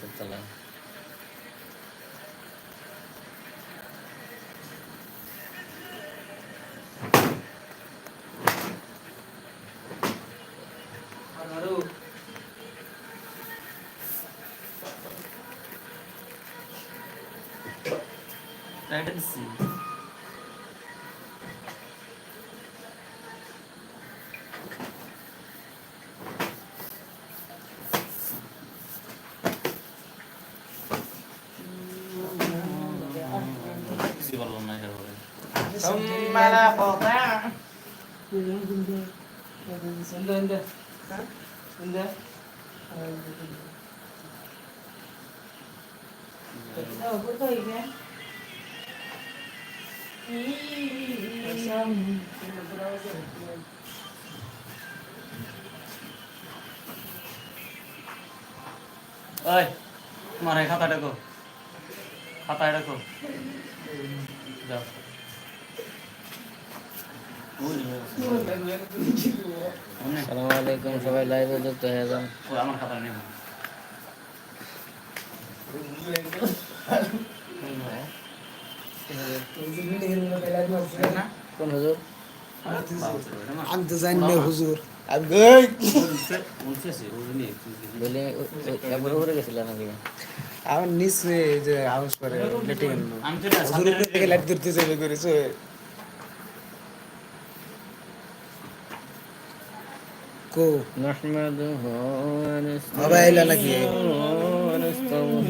சுற்றலாம் I didn't see. ওই তোমার এই খাতাটা কো। যাও ওই অনেক সালামু আলাইকুম সবাই লাইভে যুক্ত হয়ে যান। আমার খাতা নেই। কোন হুজুর আমি তো জানি নাকি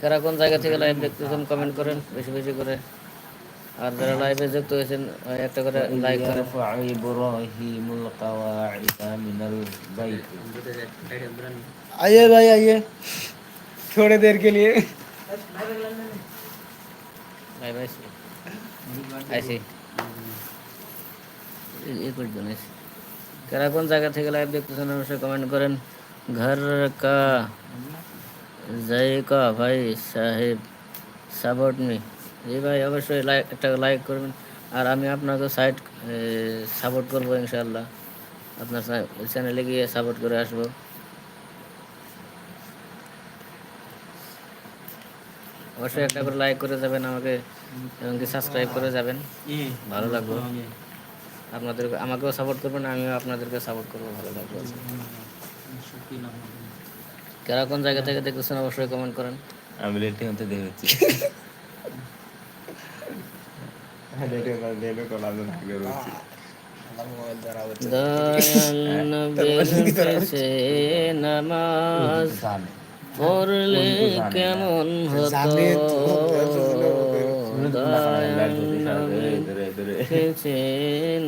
কারা কোন জায়গা থেকে লাইভ দেখতেছেন কমেন্ট করেন বেশি বেশি করে আর যারা লাইভে যুক্ত হয়েছেন একটা করে লাইক করে ইব্রাহিমুল কাওয়াইদা মিনাল বাইত আইয়ে ভাই আইয়ে थोड़ी देर के लिए কারা কোন জায়গা থেকে লাইভ দেখতেছেন অবশ্যই কমেন্ট করেন ঘর কা জায়গা ভাই সাহেব সাপোর্ট মি জি ভাই অবশ্যই একটা লাইক করবেন আর আমি আপনাকে সাইট সাপোর্ট করব ইনশাল্লাহ আপনার চ্যানেলে গিয়ে সাপোর্ট করে আসব অবশ্যই একটা করে লাইক করে যাবেন আমাকে এবং কি সাবস্ক্রাইব করে যাবেন। ভালো লাগবে। আপনাদের আমাকেও সাপোর্ট করবেন আমিও আপনাদেরকে সাপোর্ট করব ভালো লাগবে। কারা কোন জায়গা থেকে দেখতেছেন অবশ্যই কমেন্ট করেন। আমি লেটে হতে দেখেছি দয়াল নবীর কাছে নামাজ। করলে কেমন হতো?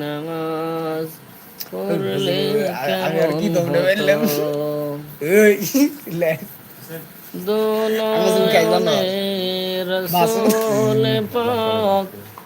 নামাজ করলে কেমন দোলনে রসোলে পাক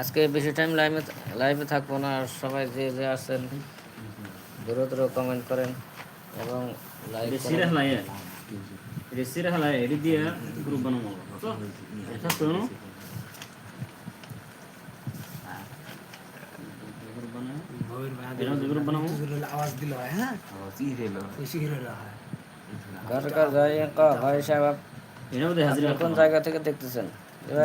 আজকে বেশি টাইম লাইভে লাইভে থাকবো না আর সবাই যে যে আছেন দূরে দূরে কমেন্ট করেন এবং লাইক সিরা হলাই এটা সিরা হলাই এটি দিয়ে গ্রুপ বানাবো তো এটা তো গ্রুপ বানাবো এরকম গ্রুপ বানাবো आवाज दिलो है हां সিরিয়াল खुशी हो रहा है ঘর কার জায়গা ভাই সাহেব এটাও দেখা আপনি কোন জায়গা থেকে দেখতেছেন এবার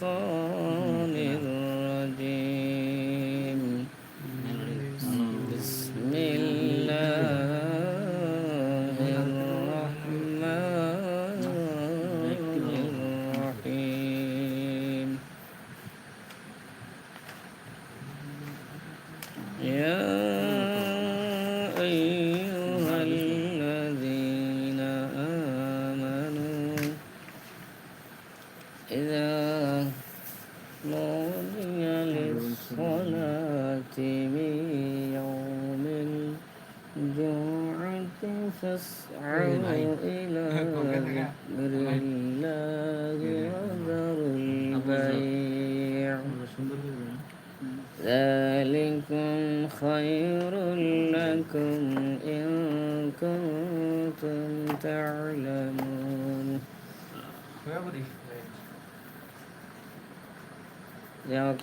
الشيطان الرجيم إذا نودي للصلاة من يوم الجمعة فاسعوا إلى ذكر الله وذروا البيع. ذلكم خير لكم إن كنتم تعلمون. যাক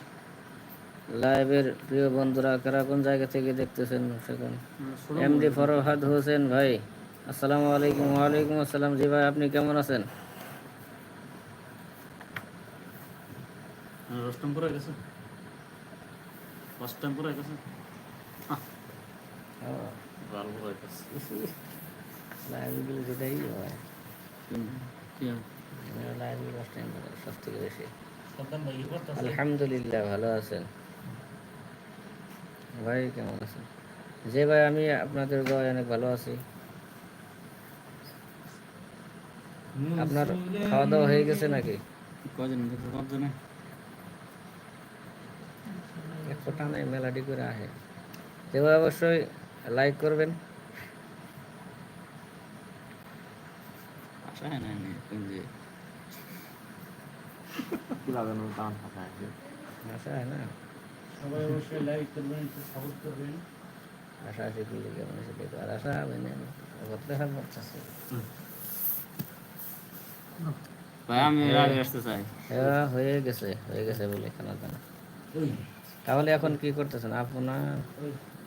লাইভের প্রিয় বন্ধুরা কারা কোন জায়গা থেকে দেখতেছেন সেখানে? এমডি ফরহাদ হোসেন ভাই আসসালামু আলাইকুম। ওয়ালাইকুম আসসালাম। জি ভাই আপনি কেমন আছেন? রোস্টম গেছে। ফার্স্ট গেছে। ভালো গেছে। লাইভগুলো যেটাই হয়। লাইভগুলো সব থেকে বেশি। আলহামদুলিল্লাহ ভালো আছেন। ভাই কেমন আছেন? যে ভাই আমি আপনাদের দয় অনেক ভালো আছি। আপনার খাওয়া দাওয়া হয়ে গেছে নাকি? কজন দেখতে কজন এক ফোটা নাই মেলাডি করে আহে। যে ভাই অবশ্যই লাইক করবেন। আশা হয় হয় না। সবাই অবশ্যই লাইক করবেন সাপোর্ট করবেন। আশা আছে কি কেমন আছে দেখো আর আশা হবে না করতে হবে আছে? ভাই আমি এর আসতে চাই। হ্যাঁ হয়ে গেছে হয়ে গেছে বলে খানা দানা। তাহলে এখন কি করতেছেন? আপনার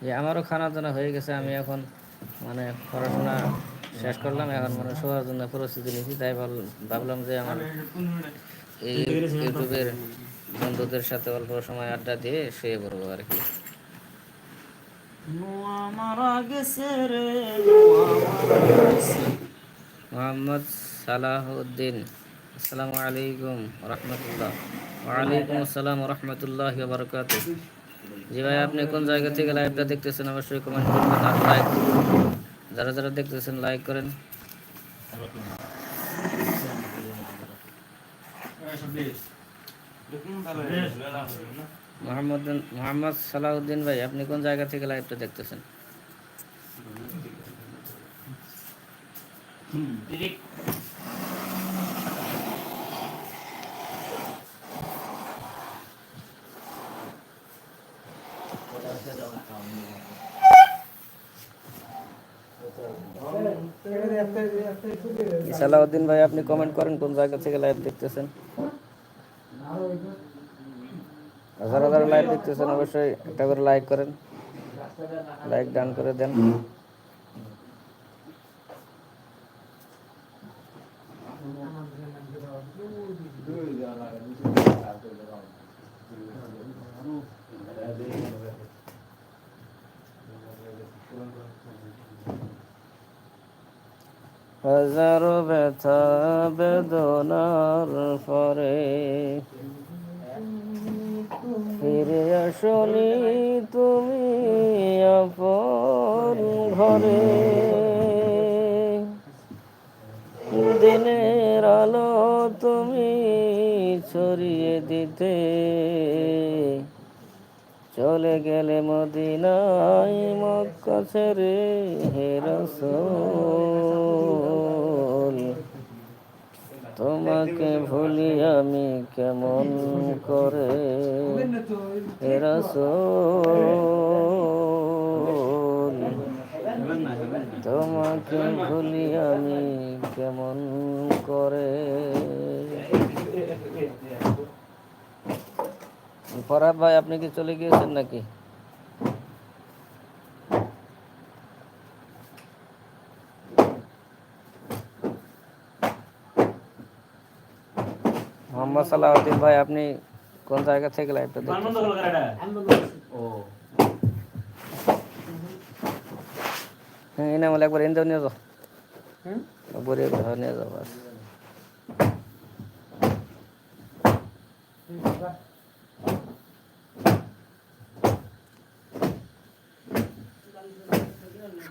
যে আমারও খানা দানা হয়ে গেছে আমি এখন মানে পড়াশোনা শেষ করলাম এখন মানে শোয়ার জন্য প্রস্তুতি নিয়েছি তাই ভাবলাম যে আমার ইউটিউবের বন্ধুদের সাথে অল্প সময় আড্ডা দিয়ে শুয়ে পড়ব আর কি। মোহাম্মদ সালাহউদ্দিন আসসালামু আলাইকুম রহমতুল্লাহ। ওয়ালাইকুম আসসালাম রহমতুল্লাহ বারকাত। জি ভাই আপনি কোন জায়গা থেকে লাইভটা দেখতেছেন অবশ্যই কমেন্ট করবেন আর লাইক যারা যারা দেখতেছেন লাইক করেন। মোহাম্মদ মোহাম্মদ সালাউদ্দিন ভাই আপনি কোন জায়গা থেকে লাইভটা দেখতেছেন? সালাউদ্দিন ভাই, আপনি কমেন্ট করেন কোন জায়গা থেকে লাইভ দেখতেছেন? হাজার যারা লাইভ দেখতেছেন, অবশ্যই একটা করে লাইক করেন। লাইক ডান করে দেন। হাজার ব্যথা বেদনার পরে। ফিরে আসনি তুমি আপন ঘরে। দিনের আলো তুমি ছড়িয়ে দিতে। চলে গেলে মদিনায় মক্কা ছেড়ে হে রসুল, তোমাকে ভুলি আমি কেমন করে? হে রসুল, তোমাকে ভুলি আমি কেমন করে? ফরাদ ভাই আপনি কি চলে গিয়েছেন নাকি? মোহাম্মদ সালাউদ্দিন ভাই আপনি কোন জায়গা থেকে লাইভটা দেখছেন ও। হ্যাঁ এনে বলে একবার এনে নিয়ে যাও। হুম? ঘর নিয়ে যাও বাস।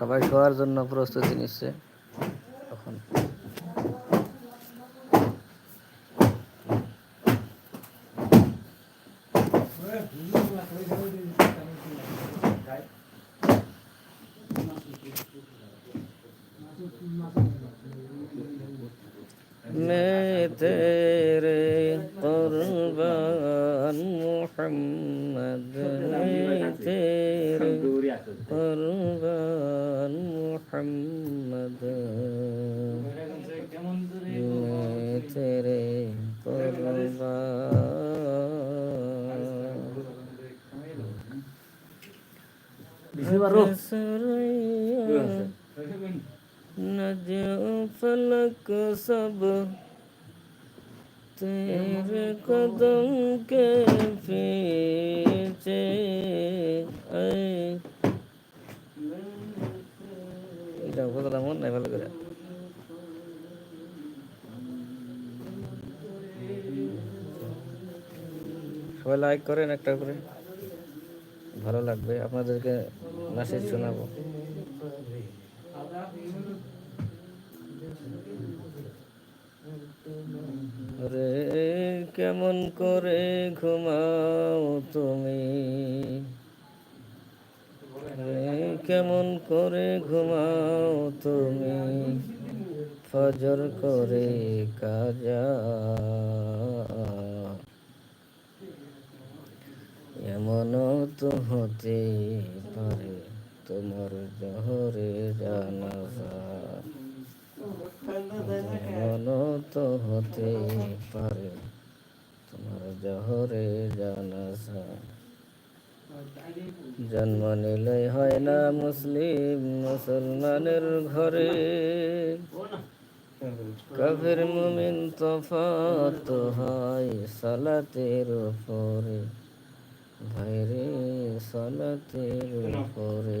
সবাই শোয়ার জন্য প্রস্তুতি নিচ্ছে। قربان محمد تیرے قربان نجو فلک سب تیرے قدم کے সবাই লাইক করেন, একটা করে ভালো লাগবে, আপনাদেরকে মেসেজ শোনাবো। রে কেমন করে ঘুমাও তুমি? রে কেমন করে ঘুমাও তুমি? ফজর করে কাজা। এমনও তো হতে পারে তোমার জহরে জানাজা। তো হতে পারে তোমার জহরে জানাজা। জন্ম নিলে হয় না মুসলিম মুসলমানের ঘরে। কবির মুমিন তফাত হয় সালাতের উপরে। ভাইরে সালাতের উপরে।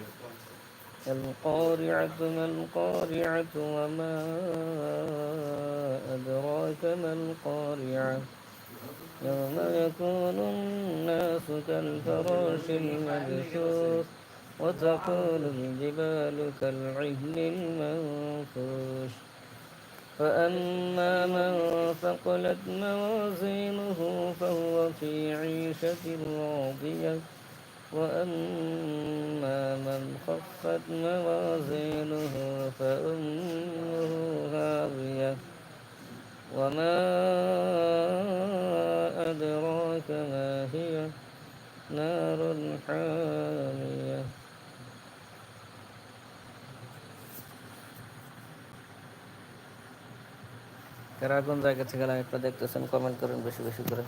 القارعة ما القارعة وما أدراك ما القارعة يوم يكون الناس كالفراش المبثوث وتكون الجبال كالعهن المنفوش فأما من ثقلت موازينه فهو في عيشة راضية وأما من خفت موازينه فأمه هاوية وما أدراك ما هي نار حامية কারা কোন জায়গা থেকে লাইভটা দেখতেছেন কমেন্ট করেন বেশি বেশি করে